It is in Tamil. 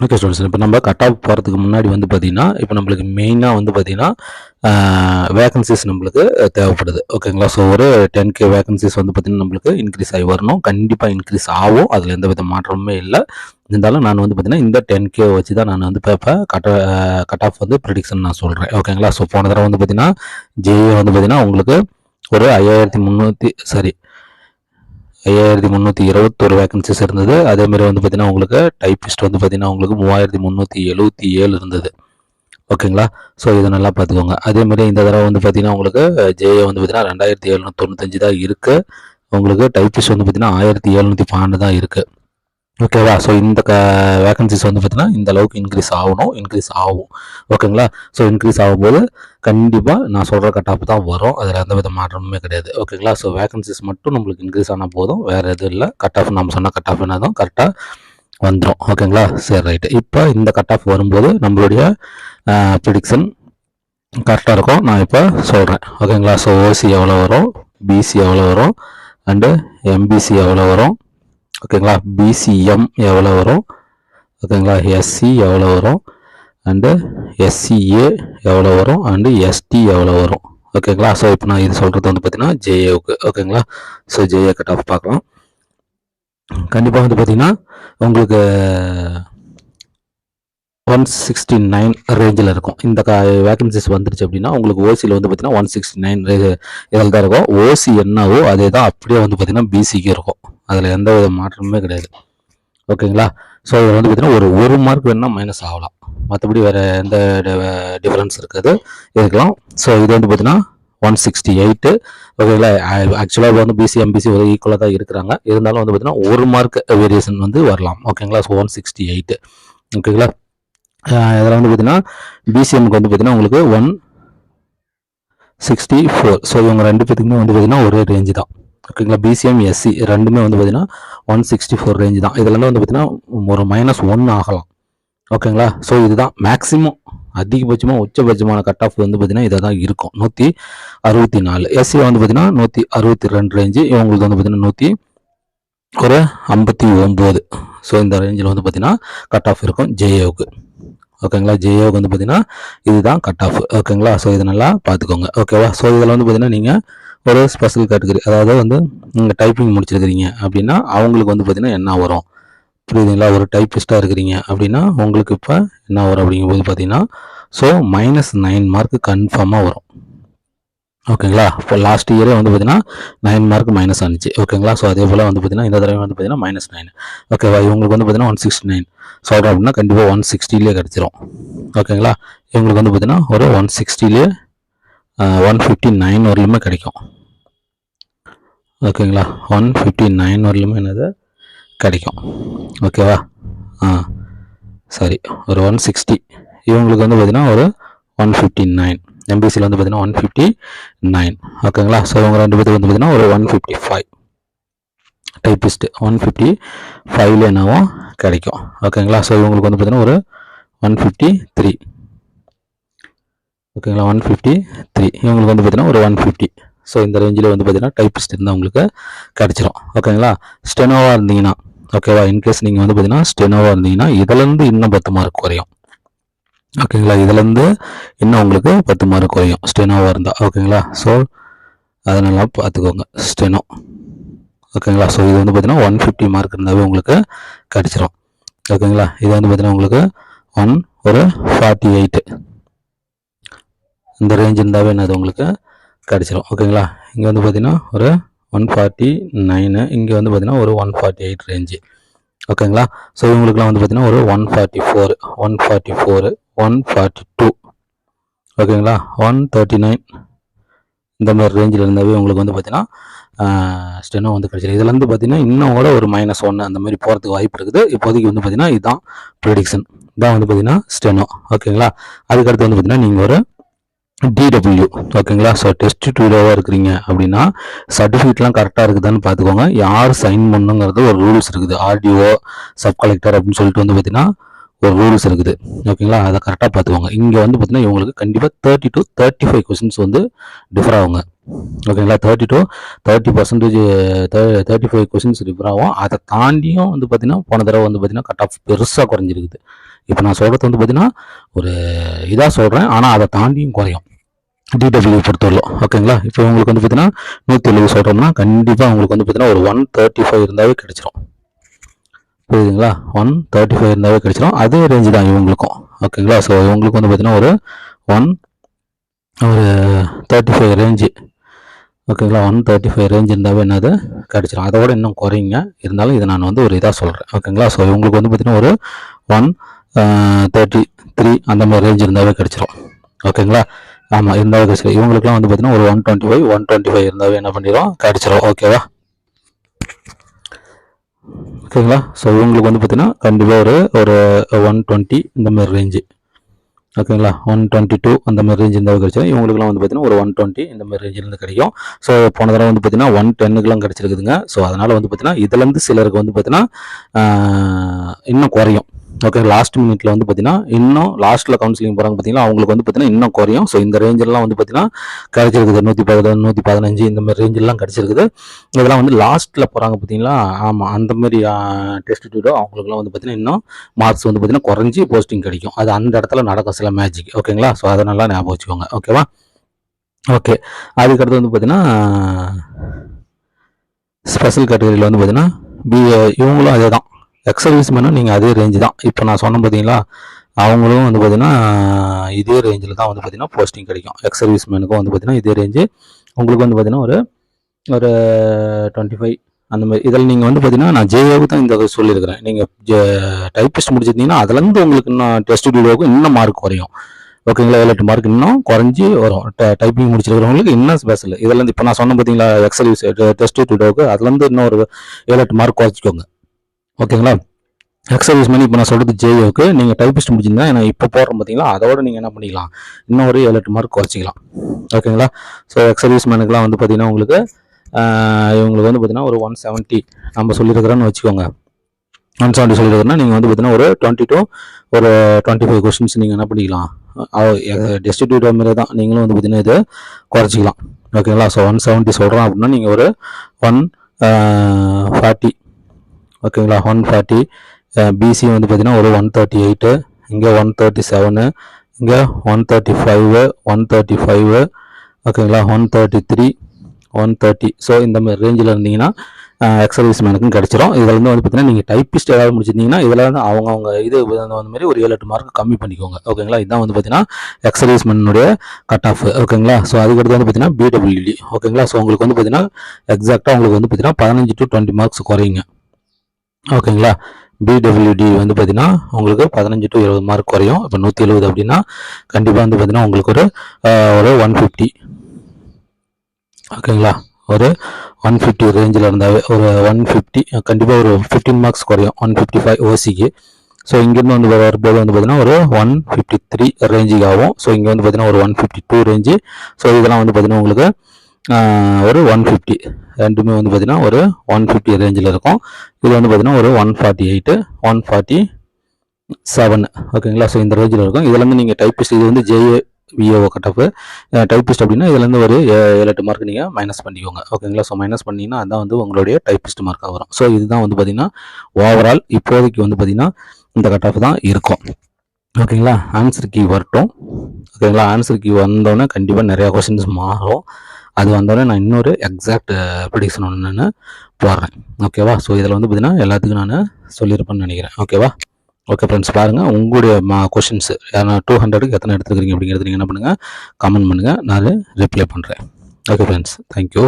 ஓகே ஸ்டூடெண்ட்ஸ் இப்போ நம்ம கட் ஆஃப் போகிறதுக்கு முன்னாடி வந்து பார்த்திங்கன்னா இப்போ நம்மளுக்கு மெயினாக வந்து பார்த்திங்கன்னா வேகன்சிஸ் நம்மளுக்கு தேவைப்படுது. ஓகேங்களா ஸோ ஒரு டென் கே வேகன்சிஸ் வந்து பார்த்திங்கன்னா நம்மளுக்கு இன்க்ரீஸ் ஆகி வரணும். கண்டிப்பாக இன்க்ரீஸ் ஆகும். அதில் எந்த வித மாற்றமுமே இல்லை. இருந்தாலும் நான் வந்து பார்த்திங்கன்னா இந்த டென் கே வச்சு தான் நான் வந்து இப்போ கட் கட் ஆஃப் வந்து ப்ரிடிக்ஷன் நான் சொல்கிறேன் ஓகேங்களா ஸோ போன தடவை வந்து பார்த்திங்கன்னா ஜேஏ வந்து பார்த்திங்கன்னா உங்களுக்கு ஒரு ஐயாயிரத்தி முந்நூற்றி சாரி ஐயாயிரத்தி முந்நூற்றி இருபத்தொரு வேகன்சிஸ் இருந்தது. அதேமாதிரி வந்து பார்த்தீங்கன்னா உங்களுக்கு டைப்பிஸ்ட் வந்து பார்த்தீங்கன்னா உங்களுக்கு மூவாயிரத்தி முந்நூற்றி எழுபத்தி ஏழு இருந்தது. ஓகேங்களா ஸோ இதை நல்லா பார்த்துக்கோங்க. அதேமாதிரி இந்த தடவை வந்து பார்த்தீங்கன்னா உங்களுக்கு ஜேஏ வந்து பார்த்தீங்கன்னா ரெண்டாயிரத்தி எழுநூற்றி தொண்ணூத்தஞ்சு தான் இருக்குது உங்களுக்கு டைப்பிஸ்ட் வந்து பார்த்தீங்கன்னா ஆயிரத்தி எழுநூற்றி பன்னெண்டு தான் இருக்குது ஓகேவா ஸோ இந்த க வேகன்சிஸ் வந்து பார்த்தீங்கன்னா இந்த அளவுக்கு இன்க்ரீஸ் ஆகணும் இன்க்ரீஸ் ஆகும். ஓகேங்களா ஸோ இன்க்ரீஸ் ஆகும்போது கண்டிப்பாக நான் சொல்கிற கட் ஆஃப் தான் வரும். அதில் எந்த வித மாற்றமுமே கிடையாது. ஓகேங்களா ஸோ வேகன்சிஸ் மட்டும் நம்மளுக்கு இன்க்ரீஸ் ஆனால் போதும். வேறு எதுவும் இல்லை. கட் ஆஃப் நம்ம சொன்ன கட் ஆஃப் என்னதும் கரெக்டாக வந்துடும் ஓகேங்களா சரி ரைட்டு இப்போ இந்த கட் ஆஃப் வரும்போது நம்மளுடைய ப்ரிடிக்ஷன் கரெக்டாக இருக்கும். நான் இப்போ சொல்கிறேன் ஓகேங்களா ஸோ ஓசி எவ்வளோ வரும்? பிசி எவ்வளோ வரும்? அண்டு எம்பிசி எவ்வளோ வரும்? ஓகேங்களா? பிசிஎம் எவ்வளோ வரும்? ஓகேங்களா? எஸ்சி எவ்வளோ வரும்? அண்டு எஸ்சிஏ எவ்வளோ வரும்? அண்டு எஸ்டி எவ்வளோ வரும்? ஓகேங்களா? ஸோ இப்போ நான் இது சொல்கிறது வந்து பார்த்தீங்கன்னா ஜேஏவுக்கு ஓகேங்களா? ஸோ ஜேஏ கட் ஆஃப் பார்க்கலாம். கண்டிப்பாக வந்து பார்த்தீங்கன்னா உங்களுக்கு ஒன் சிக்ஸ்டி நைன் ரேஞ்சில் இருக்கும். இந்த க வேகன்சிஸ் வந்துருச்சு அப்படின்னா உங்களுக்கு ஓசியில் வந்து பார்த்தீங்கன்னா ஒன் சிக்ஸ்டி நைன் இதில் தான் இருக்கும். ஓசி என்னவோ அதே தான் அப்படியே வந்து பார்த்தீங்கன்னா பிசிக்கு இருக்கும். அதில் எந்த வித மாற்றமுமே கிடையாது. ஓகேங்களா? ஸோ இதில் வந்து பார்த்தீங்கன்னா ஒரு ஒரு மார்க் வேணால் மைனஸ் ஆகலாம். மற்றபடி வேறு எந்த டிஃப்ரென்ஸ் இருக்காது. இருக்கலாம். ஸோ இது வந்து பார்த்தீங்கன்னா ஒன் சிக்ஸ்டி எயிட்டு ஓகேங்களா ஆக்சுவலாக வந்து பிசி எம்பிசி ஒரு ஈக்குவலாக தான் இருக்கிறாங்க. இருந்தாலும் வந்து பார்த்திங்கன்னா ஒரு மார்க் வேரியேஷன் வந்து வரலாம். ஓகேங்களா? ஸோ ஒன் சிக்ஸ்டி எயிட்டு ஓகேங்களா இதில் வந்து பார்த்தீங்கன்னா பிசிஎம்க்கு வந்து பார்த்தீங்கன்னா உங்களுக்கு ஒன் சிக்ஸ்டி ஃபோர் ஸோ இவங்க ரெண்டு பேத்துக்குமே வந்து பார்த்தீங்கன்னா ஒரே ரேஞ்சு தான். ஓகேங்களா? பிசிஎம் எஸ்சி ரெண்டுமே வந்து பார்த்திங்கன்னா ஒன் சிக்ஸ்டி ஃபோர் ரேஞ்சு தான் இதுலேருந்து வந்து பார்த்தீங்கன்னா ஒரு மைனஸ் ஒன் ஆகலாம். ஓகேங்களா? ஸோ இதுதான் மேக்ஸிமம் அதிகபட்சமாக உச்சபட்சமான கட் ஆஃப் வந்து பார்த்தீங்கன்னா இதாக தான் இருக்கும். நூற்றி அறுபத்தி நாலு. எஸ்சியில் வந்து பார்த்தீங்கன்னா நூற்றி அறுபத்தி ரெண்டு ரேஞ்சு இவங்களுக்கு வந்து பார்த்தீங்கன்னா நூற்றி ஒரு ஐம்பத்தி ஒம்பது. ஸோ இந்த ரேஞ்சில் வந்து பார்த்திங்கன்னா கட் ஆஃப் இருக்கும். ஜேயோவுக்கு ஓகேங்களா? ஜேயோவுக்கு வந்து பார்த்திங்கன்னா இதுதான் கட் ஆஃப் ஓகேங்களா? ஸோ இதை நல்லா பார்த்துக்கோங்க ஓகேவா? ஸோ இதில் வந்து பார்த்தீங்கன்னா நீங்கள் ஒரு ஸ்பெஷல் கேட்டகரி அதாவது வந்து நீங்கள் டைப்பிங் முடிச்சிருக்கிறீங்க அப்படின்னா அவங்களுக்கு வந்து பார்த்திங்கன்னா என்ன வரும்? புரியுதுங்களா? ஒரு டைப்பிஸ்ட்டாக இருக்கிறீங்க அப்படின்னா உங்களுக்கு இப்போ என்ன வரும் அப்படிங்கும்போது பார்த்தீங்கன்னா ஸோ மைனஸ் நைன் மார்க் கன்ஃபார்மாக வரும். ஓகேங்களா? இப்போ லாஸ்ட் இயரே வந்து பார்த்தீங்கன்னா நைன் மார்க் மைனஸ் ஆனிச்சு. ஓகேங்களா? ஸோ அதே போல் வந்து பார்த்தீங்கன்னா இந்த தடவை வந்து பார்த்தீங்கன்னா மைனஸ் நைன் ஓகேவா இவங்களுக்கு வந்து பார்த்தீங்கன்னா ஒன் சிக்ஸ்டி நைன் சொல்கிறோம் அப்படின்னா கண்டிப்பாக ஒன் சிக்ஸ்டிலே கிடச்சிரும். ஓகேங்களா? இவங்களுக்கு வந்து பார்த்தீங்கன்னா ஒரு ஒன் சிக்ஸ்டிலே ஒன் ஃபிஃப்டி நைன் வரலுமே கிடைக்கும். ஓகேங்களா? ஒன் ஃபிஃப்டி நைன் வரலுமே என்னது? கிடைக்கும். ஓகேவா? ஆ சரி. ஒரு ஒன் சிக்ஸ்டி இவங்களுக்கு வந்து பார்த்தீங்கன்னா ஒரு ஒன் ஃபிஃப்டி நைன் எம்பிசியில் வந்து பார்த்தீங்கன்னா ஒன் ஃபிஃப்டி நைன் ஓகேங்களா? ஸோ இவங்க ரெண்டு பேருக்கு வந்து பார்த்தீங்கன்னா ஒரு one fifty five typist one fifty ஃபைவ்ல என்னவோ கிடைக்கும். ஓகேங்களா? ஸோ இவங்களுக்கு வந்து பார்த்தீங்கன்னா ஒரு ஒன் ஃபிஃப்டி த்ரீ ஓகேங்களா ஒன் ஃபிஃப்டி த்ரீ இவங்களுக்கு வந்து பார்த்தீங்கன்னா ஒரு ஒன் ஃபிஃப்டி ஸோ இந்த ரேஞ்சில் வந்து பார்த்தீங்கன்னா டைப்பிஸ்ட் இருந்தால் உங்களுக்கு கிடச்சிரும். ஓகேங்களா? ஸ்டெனோவாக இருந்தீங்கன்னா ஓகேவா இன்கேஸ் நீங்கள் வந்து பார்த்தீங்கன்னா ஸ்டெனோவாக இருந்தீங்கன்னா இதுலேருந்து இன்னும் பத்து மார்க் குறையும். ஓகேங்களா? இதுலேருந்து இன்னும் உங்களுக்கு பத்து மார்க் குறையும். ஸ்டெனோவாக இருந்தால் ஓகேங்களா? ஸோ அதனால பார்த்துக்கோங்க ஸ்டெனோ ஓகேங்களா? ஸோ இது வந்து பார்த்தீங்கன்னா ஒன் ஃபிஃப்டி மார்க் இருந்தாவே உங்களுக்கு கிடச்சிரும். ஓகேங்களா? இது வந்து பார்த்தீங்கன்னா உங்களுக்கு ஒன் ஒரு ஃபார்ட்டி எயிட்டு இந்த ரேஞ்ச் இருந்தாவே என்னது உங்களுக்கு கிடச்சிரும். ஓகேங்களா இங்கே வந்து பார்த்தீங்கன்னா ஒரு ஒன் ஃபார்ட்டி நைனு இங்கே வந்து பார்த்தீங்கன்னா ஒரு ஒன் ஃபார்ட்டி எயிட் ரேஞ்சு ஓகேங்களா ஸோ இவங்களுக்குலாம் வந்து பார்த்தீங்கன்னா ஒரு one forty four one forty four one forty two ஓகேங்களா ஒன் தேர்ட்டி நைன் இந்த மாதிரி ரேஞ்சில் இருந்தாவே உங்களுக்கு வந்து பார்த்தீங்கன்னா ஸ்டெனோ வந்து கிடச்சிருக்கு இதில் வந்து பார்த்தீங்கன்னா இன்னும் கூட ஒரு மைனஸ் ஒன்று அந்த மாதிரி போகிறதுக்கு வாய்ப்பு இருக்குது. இப்போதைக்கு வந்து பார்த்தீங்கன்னா இதுதான் ப்ரிடிக்ஷன் இதான் வந்து பார்த்தீங்கன்னா ஸ்டெனோ ஓகேங்களா அதுக்கடுத்து வந்து பார்த்தீங்கன்னா நீங்கள் ஒரு டிடபிள்யூ ஓகேங்களா ஸோ டெஸ்ட் டூலோவாக இருக்கிறீங்க அப்படின்னா சர்டிஃபிகேட்லாம் கரெக்டாக இருக்குதான்னு பார்த்துக்கோங்க. யார் சைன் பண்ணுங்கிறது ஒரு ரூல்ஸ் இருக்குது. ஆர்டிஓ சப் கலெக்டர் அப்படின்னு சொல்லிட்டு வந்து பார்த்தீங்கன்னா ஒரு ரூல்ஸ் இருக்குது. ஓகேங்களா அதை கரெக்டாக பார்த்துக்கோங்க. இங்கே வந்து பார்த்தீங்கன்னா இவங்களுக்கு கண்டிப்பாக thirty to thirty five questions வந்து டிஃபர் ஆகுங்க. ஓகேங்களா thirty to thirty percentage thirty five questions repair ஆகும். அதை தாண்டியும் வந்து பார்த்தீங்கன்னா போன தடவை வந்து பார்த்தீங்கன்னா கட் ஆஃப் பெருசாக குறைஞ்சிருக்குது. இப்போ நான் சொல்கிறது வந்து பார்த்தீங்கன்னா ஒரு இதாக சொல்கிறேன் ஆனால் அதை தாண்டியும் குறையும். டிடபிள்யூ பொறுத்தவரைக்கும் ஓகேங்களா இப்போ உங்களுக்கு வந்து பார்த்தீங்கன்னா நூற்றி எழுபது சொல்கிறோம்னா கண்டிப்பாக உங்களுக்கு வந்து பார்த்தீங்கன்னா ஒரு ஒன் தேர்ட்டி ஃபைவ் இருந்தாவே கிடச்சிரும். புரியுதுங்களா? ஒன் தேர்ட்டி ஃபைவ் இருந்தாவே கிடச்சிரும். அதே ரேஞ்சு தான் இவங்களுக்கும். ஓகேங்களா ஸோ இவங்களுக்கு வந்து பார்த்தீங்கன்னா ஒரு ஒன் ஒரு தேர்ட்டி ஃபைவ் ரேஞ்சு ஓகேங்களா? ஒன் தேர்ட்டி ஃபைவ் ரேஞ்ச் இருந்தாவே என்னது? கிடச்சிடும் அதை விட இன்னும் குறையுங்க இருந்தாலும் இதை நான் வந்து ஒரு இதாக சொல்கிறேன் ஓகேங்களா? ஸோ இவங்களுக்கு வந்து பார்த்தீங்கன்னா ஒரு ஒன் தேர்ட்டி த்ரீ அந்த மாதிரி ரேஞ்ச் இருந்தாவே கிடச்சிரும். ஓகேங்களா? ஆமாம் இருந்தாவே கிடச்சிரும். இவங்களுக்குலாம் வந்து பார்த்தீங்கன்னா ஒரு one twenty five one twenty five இருந்தாவே என்ன பண்ணிடும் கிடச்சிரும். ஓகேவா? ஓகேங்களா? ஸோ இவங்களுக்கு வந்து பார்த்தீங்கன்னா கண்டிப்பாக ஒரு ஒரு ஒன் டுவெண்ட்டி இந்த மாதிரி ரேஞ்சு ஓகேங்களா? ஒன் டுவெண்ட்டி டூ அந்த மாதிரி ரேஞ்ச் இருந்தால் கிடைச்சிடும் இவங்களுக்குலாம் வந்து பார்த்தீங்கன்னா ஒரு ஒன் டுவெண்ட்டி இந்த மாதிரி ரேஞ்சிலேருந்து கிடைக்கும். ஸோ போன தடவை வந்து பார்த்தீங்கன்னா ஒன் டென்னுக்குலாம் கிடச்சிருக்குதுங்க. ஸோ அதனால் வந்து பார்த்தீங்கன்னா இதுலேருந்து சிலருக்கு வந்து பார்த்தீங்கன்னா இன்னும் குறையும். ஓகே லாஸ்ட் மினிட்ல வந்து பார்த்தீங்கன்னா இன்னும் லாஸ்ட்டில் கவுன்சிலிங் போகிறாங்க பார்த்தீங்கன்னா அவங்களுக்கு வந்து பார்த்தீங்கன்னா இன்னும் குறையும். ஸோ இந்த ரேஞ்செல்லாம் வந்து பார்த்தீங்கன்னா கிடைச்சிருக்குது. நூற்றி பதினொன்று நூற்றி பதினஞ்சு இந்த மாதிரி ரேஞ்செல்லாம் கிடைச்சிருக்குது. இதெல்லாம் வந்து லாஸ்ட்டில் போகிறாங்க பார்த்தீங்களா ஆமாம் அந்த மாதிரி டெஸ்ட் டியூடோ அவங்களுக்குலாம் வந்து பார்த்தீங்கன்னா இன்னும் மார்க்ஸ் வந்து பார்த்தீங்கன்னா குறைஞ்சி போஸ்டிங் கிடைக்கும். அது அந்த இடத்துல நடக்கும் சில மேஜிக் ஓகேங்களா ஸோ அதை நல்லா ஞாபகம் வச்சுக்கோங்க ஓகேவா ஓகே அதுக்கடுத்து வந்து பார்த்தீங்கன்னா ஸ்பெஷல் கேட்டகரியில் வந்து பார்த்தீங்கன்னா பி இவங்களும் அதே தான் எக்ஸ் சர்வீஸ்மேனும் நீங்கள் அதே ரேஞ்சு தான். இப்போ நான் சொன்னேன் பார்த்தீங்களா அவங்களும் வந்து பார்த்தீங்கன்னா இதே ரேஞ்சில் தான் வந்து பார்த்தீங்கன்னா போஸ்டிங் கிடைக்கும். எக்ஸர்வீஸ்மேனுக்கும் வந்து பார்த்தீங்கன்னா இதே ரேஞ்சு உங்களுக்கு வந்து பார்த்தீங்கன்னா ஒரு ஒரு டுவெண்ட்டி ஃபைவ் அந்த மாதிரி. இதில் நீங்கள் வந்து பார்த்தீங்கன்னா நான் ஜேஏவுக்கு தான் இந்த சொல்லியிருக்கிறேன். நீங்கள் டைப்பிஸ்ட் முடிச்சிருந்தீங்கன்னா அதுலேருந்து உங்களுக்கு இன்னும் டெஸ்ட் வீடியோவுக்கு இன்னும் மார்க் குறையும். ஓகேங்களா ஏழு எட்டு மார்க் இன்னும் குறைஞ்சி வரும். டைப்பிங் முடிச்சிருக்கிறவங்களுக்கு இன்னும் ஸ்பெஷல் இதுலேருந்து இப்போ நான் சொன்னேன் பார்த்தீங்களா எக்ஸல் டெஸ்ட் வீடியோவுக்கு அதுலேருந்து இன்னும் ஒரு ஏழு எட்டு மார்க் குறைச்சிக்கோங்க. ஓகேங்களா? எக்ஸர்வீஸ் பண்ணி இப்போ நான் சொல்கிறது ஜேஓக்கு நீங்கள் டைப்பிஸ்ட் முடிச்சிருந்தா நான் இப்போ போடுறோம் பார்த்தீங்களா அதோட நீங்கள் என்ன பண்ணிக்கலாம்? இன்னும் ஒரு ஏழு எட்டு மார்க் குறைச்சிக்கலாம். ஓகேங்களா? ஸோ எக்ஸர்வீஸ் மேனுக்குலாம் வந்து பார்த்தீங்கன்னா உங்களுக்கு இவங்களுக்கு வந்து பார்த்தீங்கன்னா ஒரு ஒன் செவன்ட்டி நம்ம சொல்லியிருக்கிறோன்னு வச்சுக்கோங்க. ஒன் செவன்ட்டி சொல்லியிருக்கிறோன்னா நீங்கள் வந்து பார்த்தீங்கன்னா ஒரு டுவெண்ட்டி டூ ஒரு டுவெண்ட்டி ஃபைவ் கொஸ்டின்ஸ் நீங்கள் என்ன பண்ணிக்கலாம்? டெஸ்டிடியூட் மாதிரி தான் நீங்களும் வந்து பார்த்தீங்கன்னா இது குறைச்சிக்கலாம். ஓகேங்களா? ஸோ ஒன் செவன்ட்டி சொல்கிறோம் அப்படின்னா நீங்கள் ஒரு ஒன் ஃபார்ட்டி ஓகேங்களா? ஒன் ஃபார்ட்டி பிசி வந்து பார்த்தீங்கன்னா ஒரு ஒன் தேர்ட்டி எயிட்டு இங்கே ஒன் தேர்ட்டி செவனு இங்கே one thirty five one thirty five ஓகேங்களா? One thirty three one thirty so இந்த மாதிரி ரேஞ்சில் இருந்தீங்கன்னா எக்ஸர்வீஸ் மேனுக்கும் கிடச்சிரும். இதில் வந்து வந்து பார்த்தீங்கன்னா நீங்கள் டைப்பிஸ்ட் ஏதாவது முடிச்சிருந்தீங்கன்னா இதில் வந்து அவங்க அவங்க இது அந்த மாதிரி ஒரு ஏழு எட்டு மார்க் கம்மி பண்ணிக்கோங்க. ஓகேங்களா? இதுதான் வந்து பார்த்தீங்கன்னா எக்ஸர்வீஸ் மேனுடைய கட் ஆஃப் ஓகேங்களா? ஸோ அதுக்கடுத்து வந்து பார்த்தீங்கன்னா பிடபிள்யூடி ஓகேங்களா? ஸோ உங்களுக்கு வந்து பார்த்தீங்கன்னா எக்ஸாக்டாக உங்களுக்கு வந்து பார்த்தீங்கன்னா பதினஞ்சு டு டுவெண்ட்டி மார்க்ஸ் குறையுங்க. ஓகேங்களா? பிடபிள்யூடி வந்து பார்த்தீங்கன்னா உங்களுக்கு பதினஞ்சு டு இருபது மார்க் குறையும். இப்போ நூற்றி எழுபது அப்படின்னா கண்டிப்பாக வந்து பார்த்தீங்கன்னா உங்களுக்கு ஒரு ஒரு ஒன் ஃபிஃப்டி ஓகேங்களா? ஒரு ஒன் ஃபிஃப்டி ரேஞ்சில் இருந்தாவே ஒரு ஒன் ஃபிஃப்டி கண்டிப்பாக ஒரு ஃபிஃப்டீன் மார்க்ஸ் குறையும். ஒன் ஃபிஃப்டி ஃபைவ் ஓசிக்கு ஸோ இங்கேருந்து வந்து வரும்போது வந்து பார்த்தீங்கன்னா ஒரு ஒன் ஃபிஃப்டி த்ரீ ரேஞ்சுக்கு ஆகும். ஸோ இங்கே வந்து பார்த்தீங்கன்னா ஒரு one fifty two range so இதெல்லாம் வந்து பார்த்தீங்கன்னா உங்களுக்கு ஒரு ஒன் ஃபிஃப்டி ரெண்டுமே வந்து பார்த்தீங்கன்னா ஒரு ஒன் ஃபிஃப்டி ரேஞ்சில் இருக்கும். இது வந்து பார்த்தீங்கன்னா ஒரு one forty eight one forty seven ஓகேங்களா ஸோ இந்த ரேஞ்சில் இருக்கும். இதுலேருந்து நீங்கள் டைப்பிஸ்ட் இது வந்து ஜேஏ விஏஓ கட்டப் டைப்பிஸ்ட் அப்படின்னா இதுலேருந்து ஒரு ஏழு எட்டு மார்க் நீங்கள் மைனஸ் பண்ணிக்கோங்க. ஓகேங்களா ஸோ மைனஸ் பண்ணிங்கன்னா அதான் வந்து உங்களுடைய டைப்பிஸ்ட் மார்க்காக வரும். ஸோ இதுதான் வந்து பார்த்தீங்கன்னா ஓவரால் இப்போதைக்கு வந்து பார்த்தீங்கன்னா இந்த கட் ஆஃப் தான் இருக்கும். ஓகேங்களா ஆன்சர் கீ வரட்டும். ஓகேங்களா ஆன்சர் கீ வந்தோடனே கண்டிப்பாக நிறையா கொஸ்டின்ஸ் மாறும். அது வந்தாலும் நான் இன்னொரு எக்ஸாக்ட் ப்ரிடிக்ஷன் ஒன்று நான் போடுறேன் ஓகேவா ஸோ இதில் வந்து பார்த்தீங்கன்னா எல்லாத்துக்கும் நான் சொல்லியிருப்பேன்னு நினைக்கிறேன். ஓகேவா ஓகே ஃப்ரெண்ட்ஸ் பாருங்கள் உங்களுடைய மா கொஷின்ஸ் டூ ஹண்ட்ரடுக்கு எத்தனை எடுத்துக்கிறீங்க அப்படிங்கிறது நீங்கள் என்ன பண்ணுங்கள் கமெண்ட் பண்ணுங்கள் நான் ரிப்ளை பண்ணுறேன் ஓகே ஃப்ரெண்ட்ஸ் தேங்க்யூ